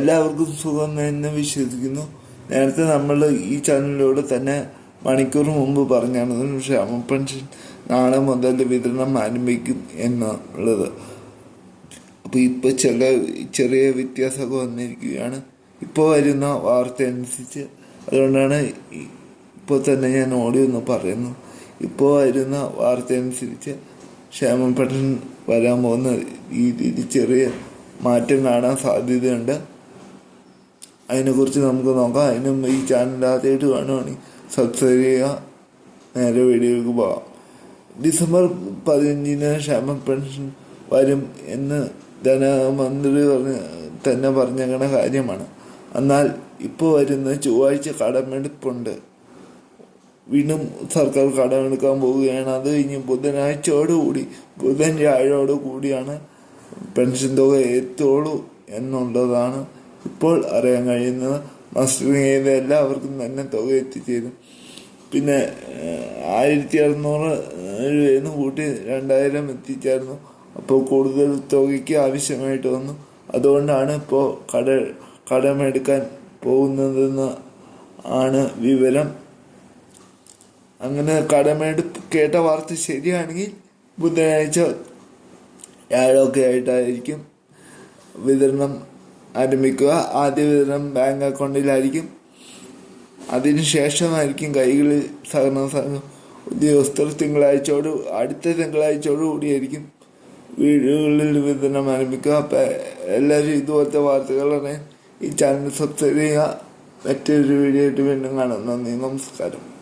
എല്ലാവർക്കും സുഖം എന്ന് വിശ്വസിക്കുന്നു. നേരത്തെ നമ്മൾ ഈ ചാനലിലൂടെ തന്നെ മണിക്കൂർ മുമ്പ് പറഞ്ഞാണ് ക്ഷേമ പെൻഷൻ നാളെ മുതൽ വിതരണം ആരംഭിക്കും എന്നുള്ളത്. അപ്പോൾ ഇപ്പോൾ ചില ചെറിയ വ്യത്യാസമൊക്കെ വന്നിരിക്കുകയാണ്. ഇപ്പോൾ വരുന്ന വാർത്ത അനുസരിച്ച് അതുകൊണ്ടാണ് ഇപ്പോൾ തന്നെ ഞാൻ ഓടി ഒന്ന് പറയുന്നു. ഇപ്പോൾ വരുന്ന വാർത്ത അനുസരിച്ച് ക്ഷേമ പെൻഷൻ വരാൻ പോകുന്ന രീതിയിൽ ചെറിയ മാറ്റം കാണാൻ സാധ്യതയുണ്ട്. അതിനെക്കുറിച്ച് നമുക്ക് നോക്കാം. അതിനും ഈ ചാനൽ ആദ്യമായിട്ട് കാണുവാണെങ്കിൽ സബ്സ്ക്രൈബ് ചെയ്യുക. നേരെ വീഡിയോയിലേക്ക് പോകാം ഡിസംബർ പതിനഞ്ചിന് ക്ഷേമ പെൻഷൻ വരും എന്ന് ധനമന്ത്രി പറഞ്ഞ തന്നെ പറഞ്ഞേക്കണ കാര്യമാണ്. എന്നാൽ ഇപ്പോൾ വരുന്ന ചൊവ്വാഴ്ച കടമെടുപ്പുണ്ട്. വീണ്ടും സർക്കാർ കടമെടുക്കാൻ പോവുകയാണ്. അത് കഴിഞ്ഞ് ബുധനാഴ്ചയോടുകൂടി ബുധൻ വ്യാഴോട് കൂടിയാണ് പെൻഷൻ തുക എത്തുള്ളൂ എന്നുള്ളതാണ് ഇപ്പോൾ അറിയാൻ കഴിയുന്നത് മസ്റ്ററിങ് ചെയ്ത എല്ലാവർക്കും തന്നെ തുക എത്തിച്ചേരും. പിന്നെ ആയിരത്തി അറുന്നൂറ് രൂപയെന്ന് കൂട്ടി രണ്ടായിരം എത്തിച്ചായിരുന്നു അപ്പോൾ കൂടുതൽ തുകയ്ക്ക് ആവശ്യമായിട്ട് വന്നു. അതുകൊണ്ടാണ് ഇപ്പോൾ കട കടമെടുക്കാൻ പോകുന്നതെന്ന് ആണ് വിവരം. അങ്ങനെ കടമെടുപ്പ് കേട്ട വാർത്ത ശരിയാണെങ്കിൽ ബുധനാഴ്ച വ്യാഴമൊക്കെ ആയിട്ടായിരിക്കും വിതരണം ആരംഭിക്കുക. ആദ്യ വിതരണം ബാങ്ക് അക്കൗണ്ടിലായിരിക്കും. അതിനുശേഷമായിരിക്കും കൈകളിൽ സഹകരണ സംഘം ഉദ്യോഗസ്ഥർ തിങ്കളാഴ്ചയോട് അടുത്ത തിങ്കളാഴ്ചയോട് കൂടിയായിരിക്കും വീടുകളിൽ വിതരണം ആരംഭിക്കുക. അപ്പം എല്ലാവരും ഇതുപോലത്തെ വാർത്തകളാണ് ഈ ചാനൽ സബ്സ്ക്രൈബ് ചെയ്യുക. മറ്റൊരു വീഡിയോ ആയിട്ട് വീണ്ടും കാണാം. നന്ദി നമസ്കാരം.